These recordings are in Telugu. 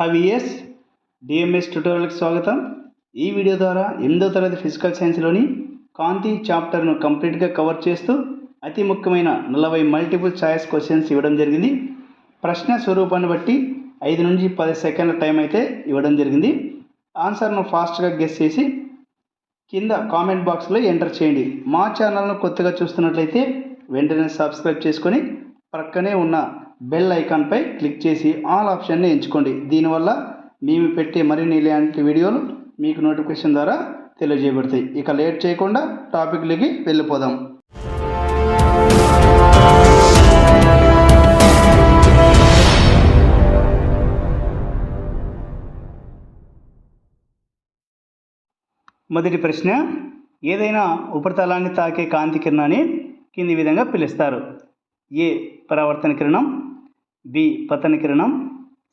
హవిఎస్ డిఎంఎస్ ట్యూటోరియల్కి స్వాగతం. ఈ వీడియో ద్వారా ఎనిమిదో తరగతి ఫిజికల్ సైన్స్లోని కాంతి చాప్టర్ను కంప్లీట్గా కవర్ చేస్తూ అతి ముఖ్యమైన నలభై మల్టిపుల్ ఛాయిస్ క్వశ్చన్స్ ఇవ్వడం జరిగింది. ప్రశ్న స్వరూపాన్ని బట్టి ఐదు నుంచి పది సెకండ్ల టైం అయితే ఇవ్వడం జరిగింది. ఆన్సర్ను ఫాస్ట్గా గెస్ చేసి కింద కామెంట్ బాక్స్లో ఎంటర్ చేయండి. మా ఛానల్ను కొత్తగా చూస్తున్నట్లయితే వెంటనే సబ్స్క్రైబ్ చేసుకొని ప్రక్కనే ఉన్న బెల్ ఐకాన్పై క్లిక్ చేసి ఆల్ ఆప్షన్ని ఎంచుకోండి. దీనివల్ల మేము పెట్టే మరిన్ని ఇలాంటి వీడియోలు మీకు నోటిఫికేషన్ ద్వారా తెలియజేయబడతాయి. ఇక లేట్ చేయకుండా టాపిక్లకి వెళ్ళిపోదాం. మొదటి ప్రశ్న ఏదైనా ఉపరితలాన్ని తాకే కాంతి కిరణాన్ని కింది విధంగా పిలుస్తారు. ఏ పరావర్తన కిరణం బి పతన కిరణం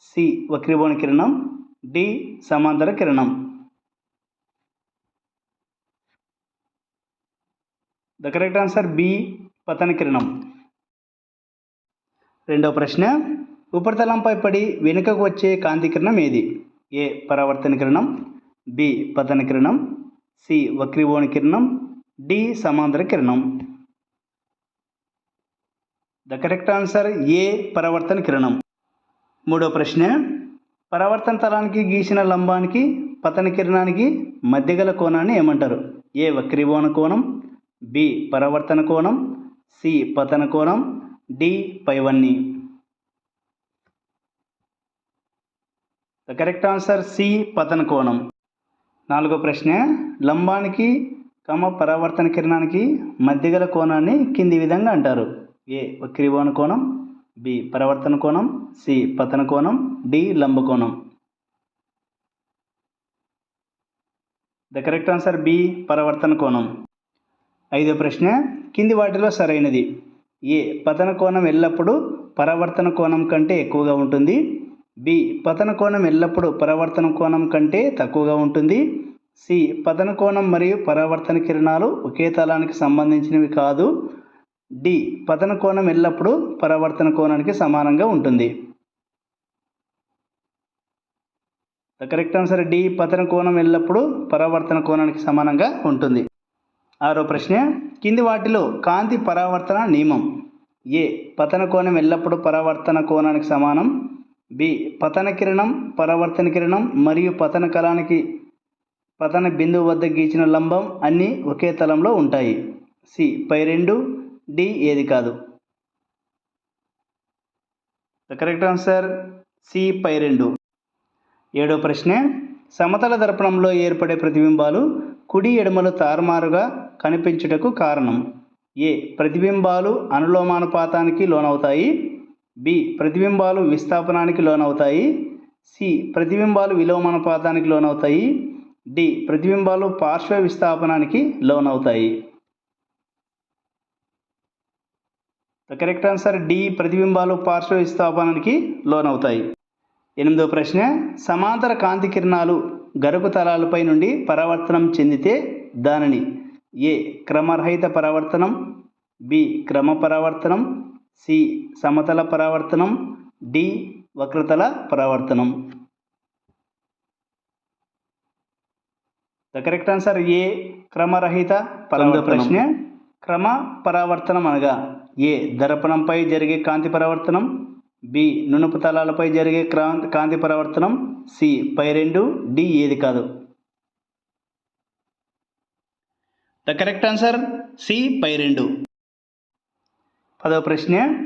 సి వక్రీభవన కిరణం డి సమాంతర కిరణం. ద కరెక్ట్ ఆన్సర్ బి పతన కిరణం. రెండవ ప్రశ్న ఉపరితలంపై పడి వెనుకకు వచ్చే కాంతి కిరణం ఏది? ఏ పరావర్తన కిరణం బి పతన కిరణం సి వక్రీభవన కిరణం డి సమాంతర కిరణం. ద కరెక్ట్ ఆన్సర్ ఏ పరావర్తన కిరణం? మూడో ప్రశ్న పరావర్తన తలానికి గీసిన లంబానికి పతన కిరణానికి మధ్యగల కోణాన్ని ఏమంటారు? ఏ వక్రీభవన కోణం బి పరావర్తన కోణం సి పతన కోణం డి పైవన్ని. ద కరెక్ట్ ఆన్సర్ సి పతన కోణం. నాలుగో ప్రశ్న లంబానికి కమ పరావర్తన కిరణానికి మధ్యగల కోణాన్ని కింది విధంగా అంటారు? ఏ వక్రీభవన కోణం బి పరవర్తన కోణం సి పతన కోణం డి లంబ కోణం. ద కరెక్ట్ ఆన్సర్ బి పరవర్తన కోణం. ఐదో ప్రశ్న కింది వాటిలో సరైనది. ఏ పతన కోణం ఎల్లప్పుడూ పరావర్తన కోణం కంటే ఎక్కువగా ఉంటుంది? బి పతన కోణం ఎల్లప్పుడూ పరవర్తన కోణం కంటే తక్కువగా ఉంటుంది? సి పతన కోణం మరియు పరావర్తన కిరణాలు ఒకే తలానికి సంబంధించినవి కాదు. డి పతన కోణం ఎల్లప్పుడూ పరావర్తన కోణానికి సమానంగా ఉంటుంది. ద కరెక్ట్ ఆన్సర్ డి పతన కోణం ఎల్లప్పుడూ పరావర్తన కోణానికి సమానంగా ఉంటుంది. ఆరో ప్రశ్న కింది వాటిలో కాంతి పరావర్తన నియమం. ఏ పతన కోణం ఎల్లప్పుడూ పరావర్తన కోణానికి సమానం. బి పతన కిరణం పరావర్తన కిరణం మరియు పతన కళానికి పతన బిందువు వద్ద గీచిన లంబం అన్నీ ఒకే తలంలో ఉంటాయి. సి పై రెండు డి ఏది కాదు? ద కరెక్ట్ ఆన్సర్ సి పై రెండు. ఏడో ప్రశ్న సమతల దర్పణంలో ఏర్పడే ప్రతిబింబాలు కుడి ఎడమలు తారుమారుగా కనిపించుటకు కారణం. ఏ ప్రతిబింబాలు అనులోమానుపాతానికి లోనవుతాయి. బి ప్రతిబింబాలు విస్థాపనానికి లోనవుతాయి. సి ప్రతిబింబాలు విలోమానుపాతానికి లోనవుతాయి. డి ప్రతిబింబాలు పార్శ్వ విస్థాపనానికి లోనవుతాయి. ద కరెక్ట్ ఆన్సర్ డి ప్రతిబింబాలు పార్శ్వ విస్థాపనానికి లోనవుతాయి. ఎనిమిదో ప్రశ్న సమాంతర కాంతి కిరణాలు గరుకు తలాలపై నుండి పరావర్తనం చెందితే దానిని ఏ క్రమరహిత పరావర్తనం బి క్రమ పరావర్తనం సి సమతల పరావర్తనం డి వక్రతల పరావర్తనం. ద కరెక్ట్ ఆన్సర్ ఏ క్రమరహిత పరమద ప్రశ్న. క్రమ పరావర్తనం అనగా ఏ దర్పణంపై జరిగే కాంతి పరావర్తనం బి నునుపు తలాలపై జరిగే కాంతి పరావర్తనం సి పై రెండు డి ఏది కాదు. ద కరెక్ట్ ఆన్సర్ సి పై రెండు. పదవ ప్రశ్న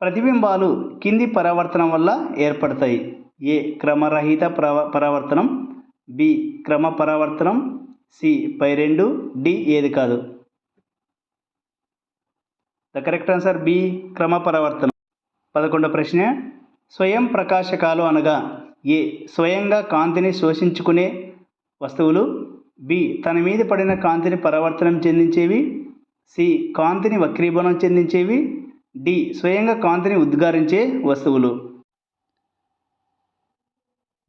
ప్రతిబింబాలు కింది పరావర్తనం వల్ల ఏర్పడతాయి. ఏ క్రమరహిత పరావర్తనం బి క్రమ పరావర్తనం సి పై రెండు డి ఏది కాదు. ద కరెక్ట్ ఆన్సర్ బి క్రమ పరావర్తనం పదకొండవ ప్రశ్న స్వయం ప్రకాశకాలు అనగా ఏ స్వయంగా కాంతిని శోషించుకునే వస్తువులు బి తన మీద పడిన కాంతిని పరావర్తనం చెందించేవి సి కాంతిని వక్రీభవనం చెందించేవి డి స్వయంగా కాంతిని ఉద్గారించే వస్తువులు.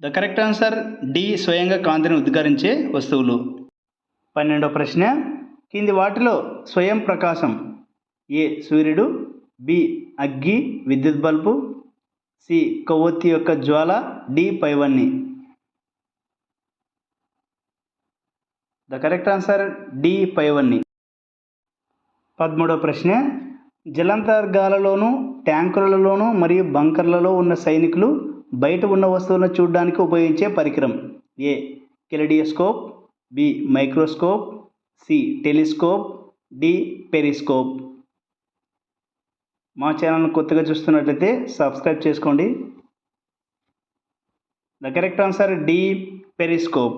ద కరెక్ట్ ఆన్సర్ డి స్వయంగా కాంతిని ఉద్గారించే వస్తువులు. పన్నెండవ ప్రశ్న కింది వాటిలో స్వయం ప్రకాశం ఏ సూర్యుడు బి అగ్గి విద్యుత్ బల్బు సి కొవ్వొత్తి యొక్క జ్వాల డి పైవన్ని. ద కరెక్ట్ ఆన్సర్ డి పైవన్ని. పదమూడవ ప్రశ్న జలాంతర్గాలలోను ట్యాంకులలోను మరియు బంకర్లలో ఉన్న సైనికులు బయట ఉన్న వస్తువులను చూడడానికి ఉపయోగించే పరికరం. A kaleidoscope B microscope C telescope D periscope. మా ఛానల్ కొత్తగా చూస్తున్నట్లయితే సబ్స్క్రైబ్ చేసుకోండి. The correct answer D periscope.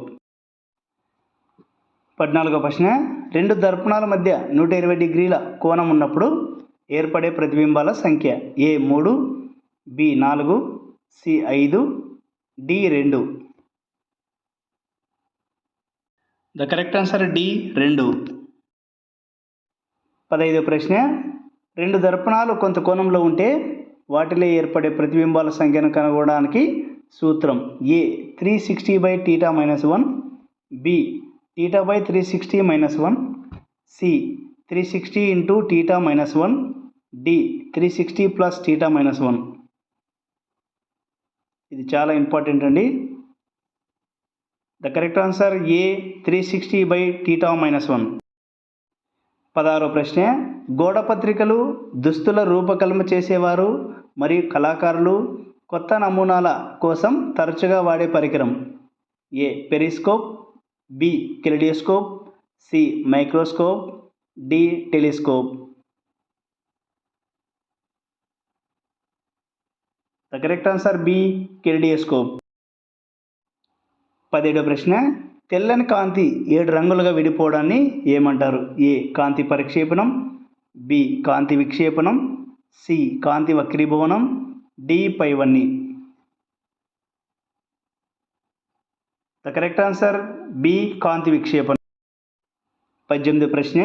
పద్నాలుగో ప్రశ్న. రెండు దర్పణాల మధ్య నూట ఇరవై డిగ్రీల కోణం ఉన్నప్పుడు ఏర్పడే ప్రతిబింబాల సంఖ్య ఏ మూడు బి నాలుగు సి ఐదు డి రెండు. ద కరెక్ట్ ఆన్సర్ డి రెండు. పదహైదో ప్రశ్న. రెండు దర్పణాలు కొంత కోణంలో ఉంటే వాటిలో ఏర్పడే ప్రతిబింబాల సంఖ్యను కనుగొనడానికి సూత్రం A three sixty by theta minus one B theta by three sixty minus one C three sixty into theta minus one D three sixty plus theta minus one. ఇది చాలా ఇంపార్టెంట్ అండి. The correct answer A three sixty by theta minus one. పదహారో ప్రశ్న. గోడపత్రికలు దుస్తుల రూపకల్పన చేసేవారు మరియు కళాకారులు కొత్త నమూనాల కోసం తరచుగా వాడే పరికరం. A. Periscope B. Kaleidoscope C. Microscope D. Telescope. The correct answer B. Kaleidoscope పదిహేడో ప్రశ్న. తెల్లని కాంతి ఏడు రంగులుగా విడిపోవడాన్ని ఏమంటారు? ఏ కాంతి పరిక్షేపణం బి కాంతి విక్షేపణం సి కాంతి వక్రీభవనం డి పైవన్ని. ద కరెక్ట్ ఆన్సర్ బి కాంతి విక్షేపణం. పద్దెనిమిది ప్రశ్న.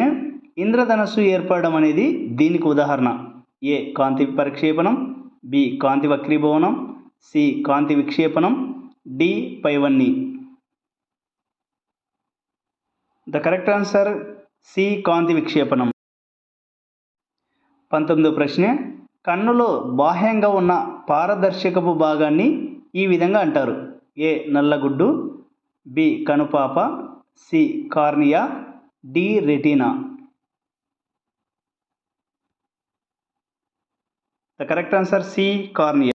ఇంద్రధనస్సు ఏర్పడడం అనేది దీనికి ఉదాహరణ. ఏ కాంతి పరిక్షేపణం బి కాంతి వక్రీభవనం సి కాంతి విక్షేపణం డి పైవన్ని. ద కరెక్ట్ ఆన్సర్ సి కాంతి విక్షేపణం. పంతొమ్మిదో ప్రశ్న కన్నులో బాహ్యంగా ఉన్న పారదర్శకపు భాగాన్ని ఈ విధంగా అంటారు. ఏ నల్లగుడ్డు B కనుపాప C cornea D retina. The correct answer C cornea.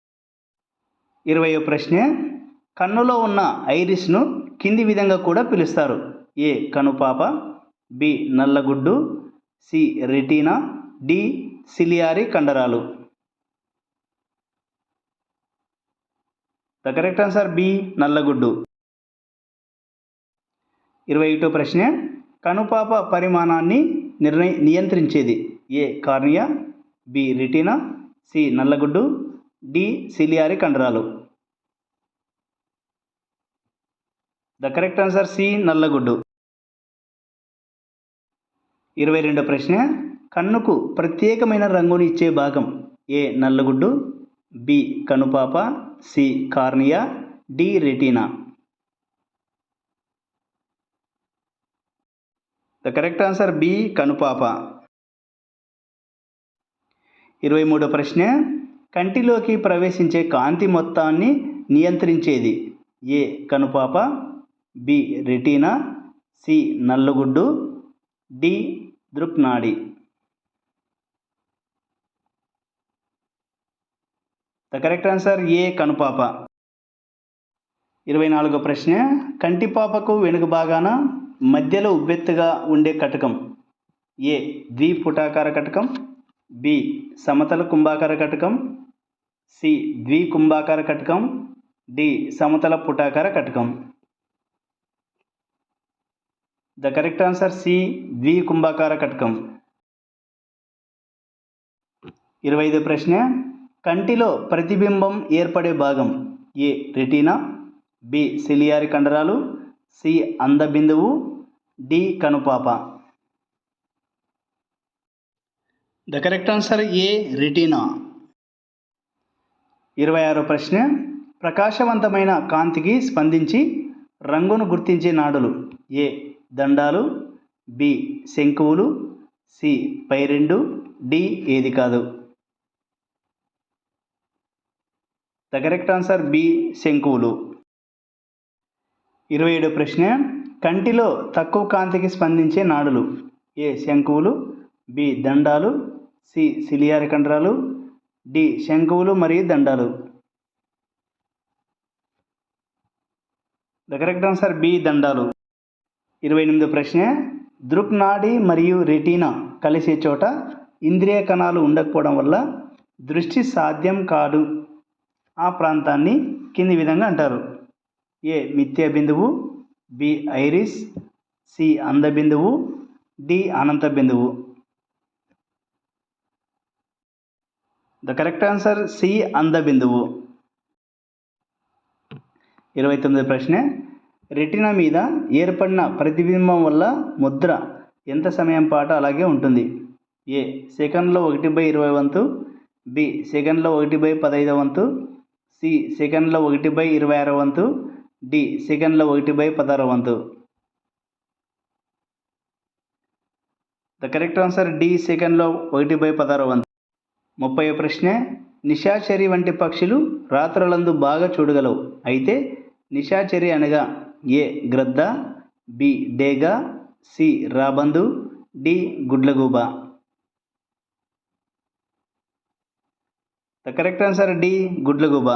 ఇరవయో ప్రశ్న కన్నులో ఉన్న ఐరిస్ను కింది విధంగా కూడా పిలుస్తారు. ఏ కనుపాప బి నల్లగుడ్డు సి రెటీనా డి సిలియారి కండరాలు. ద కరెక్ట్ ఆన్సర్ బి నల్లగుడ్డు. ఇరవై ఒకటో ప్రశ్న కనుపాప పరిమాణాన్ని నిర్ణయ నియంత్రించేది A cornea B retina C నల్లగుడ్డు D సిలియారి కండరాలు. ద కరెక్ట్ ఆన్సర్ సి నల్లగుడ్డు. ఇరవై రెండో ప్రశ్న. కన్నుకు ప్రత్యేకమైన రంగుని ఇచ్చే భాగం ఏ నల్లగుడ్డు? B కనుపాప. C cornea. D retina. The correct answer B కనుపాప. ఇరవై మూడో ప్రశ్న. కంటిలోకి ప్రవేశించే కాంతి మొత్తాన్ని నియంత్రించేది ఏ కనుపాప? బి రెటీనా సి నల్లగుడ్డు డి దృక్నాడి. ద కరెక్ట్ ఆన్సర్ ఏ కనుపాప? ఇరవై నాలుగో ప్రశ్న. కంటిపాపకు వెనుక భాగాన మధ్యలో ఉబ్బెత్తుగా ఉండే కటకం. ఏ ద్విపుటాకార కటకం బి సమతల కుంభాకార కటకం సి ద్వికుంభాకార కటకం డి సమతల పుటాకార కటకం. ద కరెక్ట్ ఆన్సర్ సి ద్వికుంభాకార కటకం ఇరవై ఐదు ప్రశ్న. కంటిలో ప్రతిబింబం ఏర్పడే భాగం ఏ రెటీనా? బి సిలియారి కండరాలు. సి అందబిందువు D కనుపాప. The correct answer A retina? ఇరవై ఆరో ప్రశ్న. ప్రకాశవంతమైన కాంతికి స్పందించి రంగును గుర్తించే నాడులు ఏ దండాలు బి శంకువులు సి పై రెండు డి ఏది కాదు. ద కరెక్ట్ ఆన్సర్ బి శంకువులు. ఇరవై ఏడు ప్రశ్న కంటిలో తక్కువ కాంతికి స్పందించే నాడులు ఏ శంకువులు బి దండాలు సి సిలియారి కండరాలు డి శంకువులు మరియు దండాలు. ద కరెక్ట్ ఆన్సర్ బి దండాలు. ఇరవై ఎనిమిదో ప్రశ్న. దృక్నాడి మరియు రెటీనా కలిసే చోట ఇంద్రియ కణాలు ఉండకపోవడం వల్ల దృష్టి సాధ్యం కాదు. ఆ ప్రాంతాన్ని కింది విధంగా అంటారు. ఏ. మిథ్య బిందువు. బి. ఐరిస్. సి. అంద బిందువు. డి. అనంత బిందువు. The correct answer C. అంద బిందువు. ఇరవై తొమ్మిది ప్రశ్న. రెటినా మీద ఏర్పడిన ప్రతిబింబం వల్ల ముద్ర ఎంత సమయం పాటు అలాగే ఉంటుంది? ఏ. సెకండ్లో ఒకటి బై ఇరవై వంతు. బి. సెకండ్లో ఒకటి బై పదహైదు వంతు. సి. సెకండ్లో ఒకటి బై ఇరవై ఆరు వంతు. డి. సెకండ్లో ఒకటి బై పదహారు వంతు. The correct answer D. సెకండ్లో ఒకటి బై పదహారు వంతు. ముప్పై ప్రశ్న. నిశాచరి వంటి పక్షులు రాత్రులందు బాగా చూడగలవు. అయితే నిశాచరి అనగా ఏ గ్రద్ద? బి డేగ సి రాబందు డి గుడ్లగూబ. ద కరెక్ట్ ఆన్సర్ డి గుడ్లగూబ.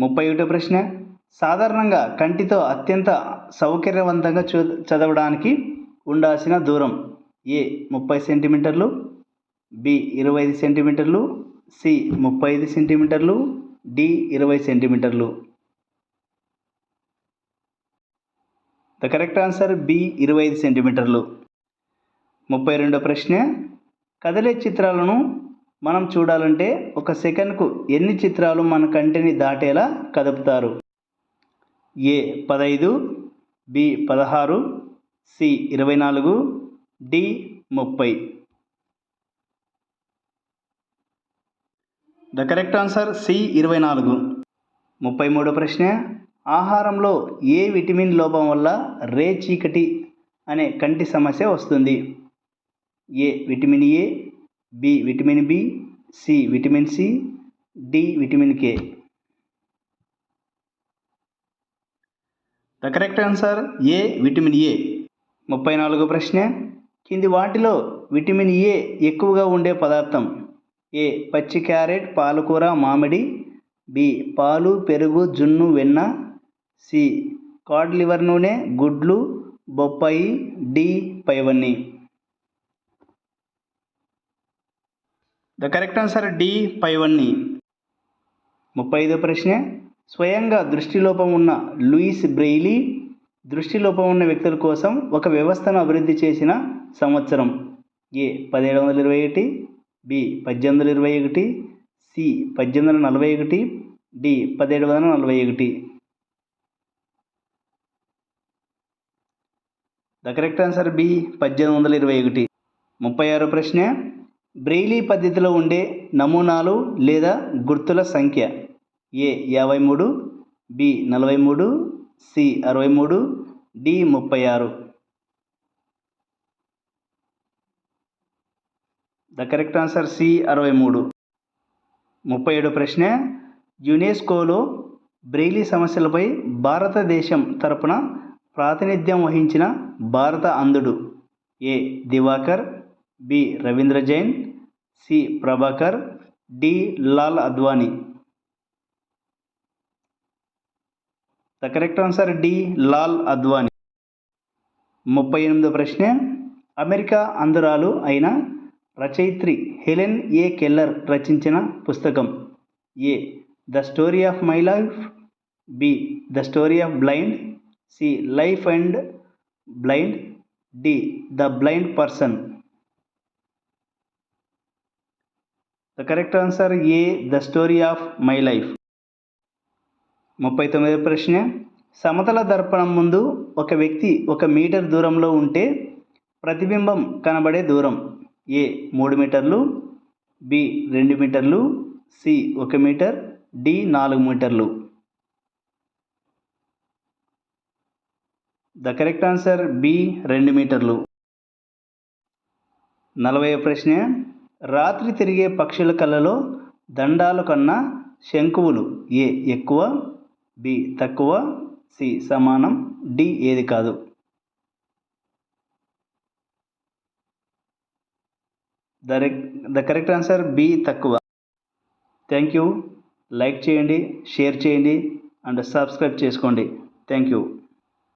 ముప్పై ఒకటో ప్రశ్న. సాధారణంగా కంటితో అత్యంత సౌకర్యవంతంగా చూ చదవడానికి ఉండాల్సిన దూరం ఏ ముప్పై సెంటీమీటర్లు బి ఇరవై ఐదు సెంటీమీటర్లు సి ముప్పై ఐదు సెంటీమీటర్లు డి ఇరవై సెంటీమీటర్లు. ద కరెక్ట్ ఆన్సర్ బి ఇరవై ఐదు సెంటీమీటర్లు. ముప్పై రెండో ప్రశ్న కదిలే చిత్రాలను మనం చూడాలంటే ఒక సెకండ్కు ఎన్ని చిత్రాలు మన కంటిని దాటేలా కదుపుతారు? ఏ పదహైదు బి పదహారు సి ఇరవై నాలుగు డి ముప్పై. ద కరెక్ట్ ఆన్సర్ సి ఇరవై నాలుగు. ముప్పై మూడో ప్రశ్న ఆహారంలో ఏ విటమిన్ లోపం వల్ల రే చీకటి అనే కంటి సమస్య వస్తుంది? A vitamin A B vitamin B C vitamin C D vitamin K? The correct answer A vitamin A? ముప్పై నాలుగో ప్రశ్న. కింది వాటిలో విటమిన్ ఏ ఎక్కువగా ఉండే పదార్థం? ఏ పచ్చి క్యారెట్ పాలకూర మామిడి బి పాలు పెరుగు జున్ను వెన్న సి. కాడ్ లివర్ నూనె గుడ్లు బొప్పాయి డి. పైవన్నీ. The correct answer D. పైవన్నీ. ముప్పై ఐదో ప్రశ్న. స్వయంగా దృష్టిలోపం ఉన్న లూయిస్ బ్రెయిలీ దృష్టిలోపం ఉన్న వ్యక్తుల కోసం ఒక వ్యవస్థను అభివృద్ధి చేసిన సంవత్సరం. ఏ. పదిహేడు వందల ఇరవై ఒకటి బి. పద్దెనిమిది వందల ఇరవై ఒకటి సి. పద్దెనిమిది వందల నలభై ఒకటి డి. పదిహేడు వందల నలభై ఒకటి. ద కరెక్ట్ ఆన్సర్ బి పద్దెనిమిది వందల ఇరవై ఒకటి. ముప్పై ఆరో ప్రశ్న బ్రెయిలీ పద్ధతిలో ఉండే నమూనాలు లేదా గుర్తుల సంఖ్య? ఏ యాభై మూడు బి నలభై మూడు సి అరవై మూడు డి ముప్పై ఆరు. ద కరెక్ట్ ఆన్సర్ సి అరవై మూడు. ముప్పై ఏడు ప్రశ్న యునెస్కోలో బ్రెయిలీ సమస్యలపై భారతదేశం తరపున ప్రాతినిధ్యం వహించిన భారత అంధుడు A Diwakar B Ravindra Jain C Prabhakar D Lal Advani. The correct answer D Lal Advani. ముప్పై ఎనిమిదో ప్రశ్న. అమెరికా అంధురాలు అయిన రచయిత్రి హెలెన్ ఏ కెల్లర్ రచించిన పుస్తకం A the story of my life B the story of blind C life and blind D the blind person the correct answer A the story of my life ముప్పై తొమ్మిది ప్రశ్న. సమతల దర్పణం ముందు ఒక వ్యక్తి ఒక మీటర్ దూరంలో ఉంటే ప్రతిబింబం కనబడే దూరం. ఏ మూడు మీటర్లు. బి రెండు మీటర్లు. సి ఒక మీటర్. డి నాలుగు మీటర్లు. ద కరెక్ట్ ఆన్సర్ బి రెండు మీటర్లు. నలభై ప్రశ్న రాత్రి తిరిగే పక్షుల కళ్ళలో దండాలు కన్నా శంకువులు ఏ ఎక్కువ బి తక్కువ సి సమానం డి ఏది కాదు. The the correct answer B తక్కువ. థ్యాంక్ యూ లైక్ చేయండి షేర్ చేయండి అండ్ సబ్స్క్రైబ్ చేసుకోండి. Thank you